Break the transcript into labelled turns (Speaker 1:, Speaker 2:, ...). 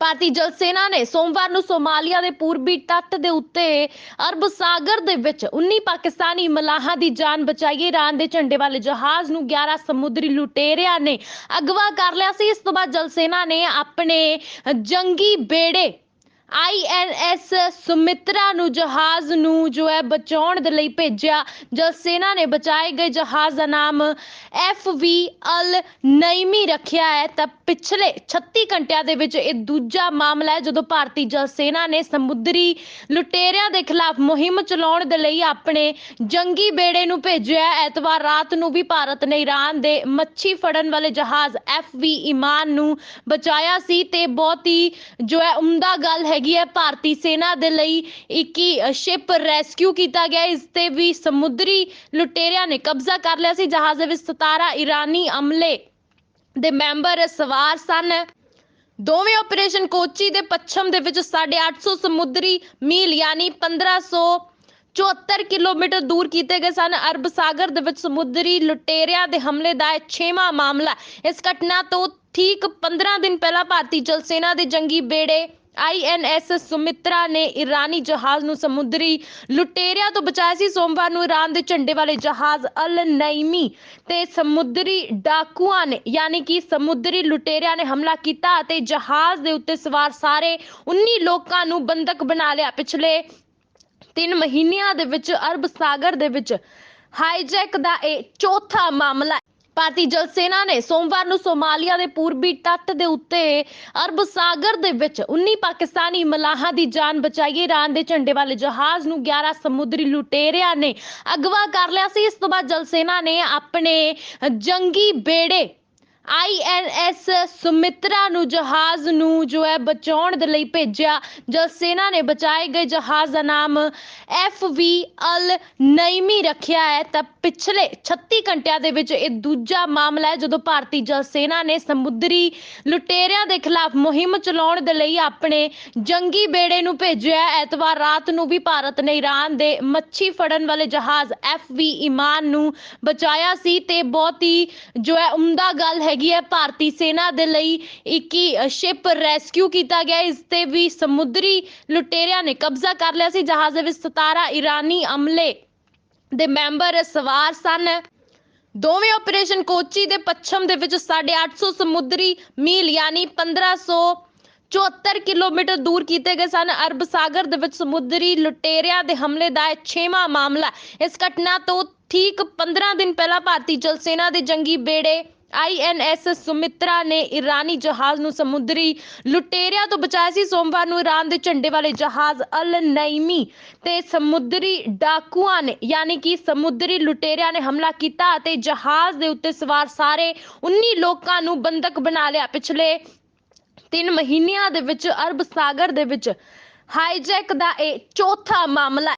Speaker 1: ਭਾਰਤੀ ਜਲ ਸੈਨਾ ਨੇ ਸੋਮਵਾਰ ਨੂੰ ਸੋਮਾਲੀਆ ਦੇ ਪੂਰਬੀ ਤੱਟ ਦੇ ਉੱਤੇ ਅਰਬ ਸਾਗਰ ਦੇ ਵਿੱਚ 19 ਪਾਕਿਸਤਾਨੀ ਮਲਾਹਾਂ ਦੀ ਜਾਨ ਬਚਾਈ। ਈਰਾਨ ਦੇ ਝੰਡੇ ਵਾਲੇ ਜਹਾਜ਼ ਨੂੰ 11 ਸਮੁੰਦਰੀ ਲੁਟੇਰਿਆਂ ਨੇ ਅਗਵਾ ਕਰ ਲਿਆ ਸੀ। ਇਸ ਤੋਂ ਬਾਅਦ ਜਲ ਸੈਨਾ ਨੇ ਆਪਣੇ ਜੰਗੀ ਬੇੜੇ ਆਈਐਨਐਸ ਸੁਮਿਤਰਾ ਨੂੰ ਜਹਾਜ਼ ਨੂੰ ਜੋ ਹੈ ਬਚਾਉਣ ਦੇ ਲਈ ਭੇਜਿਆ, ਜਲ ਸੈਨਾ ਨੇ ਬਚਾਏ ਗਏ ਜਹਾਜ਼ ਦਾ ਨਾਮ ਐਫਵੀ ਅਲ ਨਈਮੀ ਰੱਖਿਆ ਹੈ। ਤਾਂ ਪਿਛਲੇ 36 ਘੰਟਿਆਂ ਦੇ ਵਿੱਚ ਇਹ ਦੂਜਾ ਮਾਮਲਾ ਹੈ, ਜਦੋਂ ਭਾਰਤੀ ਜਲ ਸੈਨਾ ਨੇ ਸਮੁੰਦਰੀ ਲੁਟੇਰਿਆਂ ਦੇ ਖਿਲਾਫ ਮੁਹਿੰਮ ਚਲਾਉਣ ਦੇ ਲਈ ਆਪਣੇ ਜੰਗੀ ਬੇੜੇ ਨੂੰ ਭੇਜਿਆ ਐਤਵਾਰ ਰਾਤ ਨੂੰ ਵੀ ਭਾਰਤ ਨੇ ਈਰਾਨ ਦੇ ਮੱਛੀ ਫੜਨ ਵਾਲੇ ਜਹਾਜ਼ ਐਫਵੀ ਇਮਾਨ ਨੂੰ ਬਚਾਇਆ ਸੀ। ਤੇ ਬਹੁਤ ਹੀ ਜੋ ਹੈ ਉਮਦਾ ਗੱਲ ਹੈ ਹੈਗੀ ਹੈ। ਭਾਰਤੀ ਸੈਨਾ ਦੇ ਲਈ ਇੱਕ ਹੀ ਸ਼ਿਪ ਰੈਸਕਿਊ ਕੀਤਾ ਗਿਆ। ਇਸ ਤੇ ਵੀ ਸਮੁੰਦਰੀ ਲੁਟੇਰਿਆਂ ਨੇ ਕਬਜ਼ਾ ਕਰ ਲਿਆ ਸੀ। ਜਹਾਜ਼ ਦੇ ਵਿੱਚ 17 ਈਰਾਨੀ ਅਮਲੇ ਦੇ ਮੈਂਬਰ ਸਵਾਰ ਸਨ। ਦੋਵੇਂ ਆਪਰੇਸ਼ਨ ਕੋਚੀ ਦੇ ਪੱਛਮ ਦੇ ਵਿੱਚ 850 ਸਮੁੰਦਰੀ ਮੀਲ ਯਾਨੀ 1500 74 ਕਿਲੋਮੀਟਰ ਦੂਰ ਕੀਤੇ ਗਏ ਸਨ। ਅਰਬ ਸਾਗਰ ਦੇ ਵਿੱਚ ਸਮੁੰਦਰੀ ਲੁਟੇਰਿਆਂ ਦੇ ਹਮਲੇ ਦਾ ਇਹ ਛੇਵਾਂ ਮਾਮਲਾ ਇਸ ਘਟਨਾ ਤੋਂ ਠੀਕ 15 ਦਿਨ ਪਹਿਲਾਂ ਭਾਰਤੀ ਜਲ ਸੈਨਾ ਦੇ ਜੰਗੀ ਬੇੜੇ ਆਈਐਨਐਸ ਸੁਮਿਤਰਾ ਨੇ ਇਰਾਨੀ ਜਹਾਜ਼ ਨੂੰ ਸਮੁੰਦਰੀ ਲੁਟੇਰਿਆਂ ਤੋਂ ਬਚਾਇਆ ਸੀ। ਸੋਮਵਾਰ ਨੂੰ ਇਰਾਨ ਦੇ ਝੰਡੇ ਵਾਲੇ ਜਹਾਜ਼ ਅਲ ਨਈਮੀ ਤੇ ਸਮੁੰਦਰੀ ਡਾਕੂਆਂ ਨੇ ਯਾਨੀ ਕਿ ਸਮੁੰਦਰੀ ਲੁਟੇਰਿਆਂ ਨੇ ਹਮਲਾ ਕੀਤਾ ਅਤੇ ਜਹਾਜ਼ ਦੇ ਉੱਤੇ ਸਵਾਰ ਸਾਰੇ 19 ਲੋਕਾਂ ਨੂੰ ਬੰਦਕ ਬਣਾ ਲਿਆ। ਪਿਛਲੇ ਤਿੰਨ ਮਹੀਨਿਆਂ ਦੇ ਵਿੱਚ ਅਰਬ ਸਾਗਰ ਦੇ ਵਿੱਚ ਹਾਈਜੈਕ ਦਾ ਇਹ ਚੌਥਾ ਮਾਮਲਾ ਭਾਰਤੀ ਜਲ ਸੈਨਾ ਨੇ ਸੋਮਵਾਰ ਨੂੰ ਸੋਮਾਲੀਆ ਦੇ ਪੂਰਬੀ ਤੱਟ ਦੇ ਉੱਤੇ ਅਰਬ ਸਾਗਰ ਦੇ ਵਿੱਚ 19 ਪਾਕਿਸਤਾਨੀ ਮਲਾਹਾਂ ਦੀ ਜਾਨ ਬਚਾਈ। ਈਰਾਨ ਦੇ ਝੰਡੇ ਵਾਲੇ ਜਹਾਜ਼ ਨੂੰ 11 ਸਮੁੰਦਰੀ ਲੁਟੇਰਿਆਂ ਨੇ ਅਗਵਾ ਕਰ ਲਿਆ ਸੀ। ਇਸ ਤੋਂ ਬਾਅਦ ਜਲ ਸੈਨਾ ਨੇ ਆਪਣੇ ਜੰਗੀ ਬੇੜੇ ਆਈਐਨਐਸ ਸੁਮਿਤਰਾ ਨੂੰ ਜਹਾਜ਼ ਨੂੰ ਜੋ ਹੈ ਬਚਾਉਣ ਦੇ ਲਈ ਭੇਜਿਆ ਜਲ ਸੈਨਾ ਨੇ ਬਚਾਏ ਗਏ ਜਹਾਜ਼ ਦਾ ਨਾਮ ਐਫਵੀ ਅਲ ਨਈਮੀ ਰੱਖਿਆ ਹੈ, ਤਾਂ ਪਿਛਲੇ 36 ਘੰਟਿਆਂ ਦੇ ਵਿੱਚ ਇਹ ਦੂਜਾ ਮਾਮਲਾ ਹੈ, ਜਦੋਂ ਭਾਰਤੀ ਜਲ ਸੈਨਾ ਨੇ ਸਮੁੰਦਰੀ ਲੁਟੇਰਿਆਂ ਦੇ ਖਿਲਾਫ ਮੁਹਿੰਮ ਚਲਾਉਣ ਦੇ ਲਈ ਆਪਣੇ ਜੰਗੀ ਬੇੜੇ ਨੂੰ ਭੇਜਿਆ ਐਤਵਾਰ ਰਾਤ ਨੂੰ ਵੀ ਭਾਰਤ ਨੇ ਈਰਾਨ ਦੇ ਮੱਛੀ ਫੜਨ ਵਾਲੇ ਜਹਾਜ਼ ਐਫਵੀ ਇਮਾਨ ਨੂੰ ਬਚਾਇਆ ਸੀ, ਤੇ ਬਹੁਤ ਹੀ ਜੋ ਹੈ ਉਮਦਾ ਗੱਲ ਹੈ ਹੈਗੀ ਹੈ। ਭਾਰਤੀ ਸੈਨਾ ਦੇ ਲਈ ਇੱਕ ਹੀ ਸ਼ਿਪ ਰੈਸਕਿਊ ਕੀਤਾ ਗਿਆ। ਇਸ ਤੇ ਵੀ ਸਮੁੰਦਰੀ ਲੁਟੇਰਿਆਂ ਨੇ ਕਬਜ਼ਾ ਕਰ ਲਿਆ ਸੀ, ਜਹਾਜ਼ ਦੇ ਵਿੱਚ 17 ਈਰਾਨੀ ਅਮਲੇ ਦੇ ਮੈਂਬਰ ਸਵਾਰ ਸਨ। ਦੋਵੇਂ ਆਪਰੇਸ਼ਨ ਕੋਚੀ ਦੇ ਪੱਛਮ ਦੇ ਵਿੱਚ 850 ਸਮੁੰਦਰੀ ਮੀਲ, ਯਾਨੀ 1500 74 ਕਿਲੋਮੀਟਰ ਦੂਰ ਕੀਤੇ ਗਏ ਸਨ। ਅਰਬ ਸਾਗਰ ਦੇ ਵਿੱਚ ਸਮੁੰਦਰੀ ਲੁਟੇਰਿਆਂ ਦੇ ਹਮਲੇ ਦਾ ਇਹ ਛੇਵਾਂ ਮਾਮਲਾ ਇਸ ਘਟਨਾ ਤੋਂ ਠੀਕ 15 ਦਿਨ ਪਹਿਲਾਂ ਭਾਰਤੀ ਜਲ ਸੈਨਾ ਦੇ ਜੰਗੀ ਬੇੜੇ ਆਈਐਨਐਸ ਸੁਮਿਤਰਾ ਨੇ ਇਰਾਨੀ ਜਹਾਜ਼ ਨੂੰ ਸਮੁੰਦਰੀ ਲੁਟੇਰਿਆਂ ਤੋਂ ਬਚਾਇਆ ਸੀ। ਸੋਮਵਾਰ ਨੂੰ ਇਰਾਨ ਦੇ ਝੰਡੇ ਵਾਲੇ ਜਹਾਜ਼ ਅਲ ਨਈਮੀ ਤੇ ਸਮੁੰਦਰੀ ਡਾਕੂਆਂ ਨੇ, ਯਾਨੀ ਕਿ ਸਮੁੰਦਰੀ ਲੁਟੇਰਿਆਂ ਨੇ ਹਮਲਾ ਕੀਤਾ ਅਤੇ ਜਹਾਜ਼ ਦੇ ਉੱਤੇ ਸਵਾਰ ਸਾਰੇ 19 ਲੋਕਾਂ ਨੂੰ ਬੰਦਕ ਬਣਾ ਲਿਆ। ਪਿਛਲੇ ਤਿੰਨ ਮਹੀਨਿਆਂ ਦੇ ਵਿੱਚ ਅਰਬ ਸਾਗਰ ਦੇ ਵਿੱਚ ਹਾਈਜੈਕ ਦਾ ਇਹ ਚੌਥਾ ਮਾਮਲਾ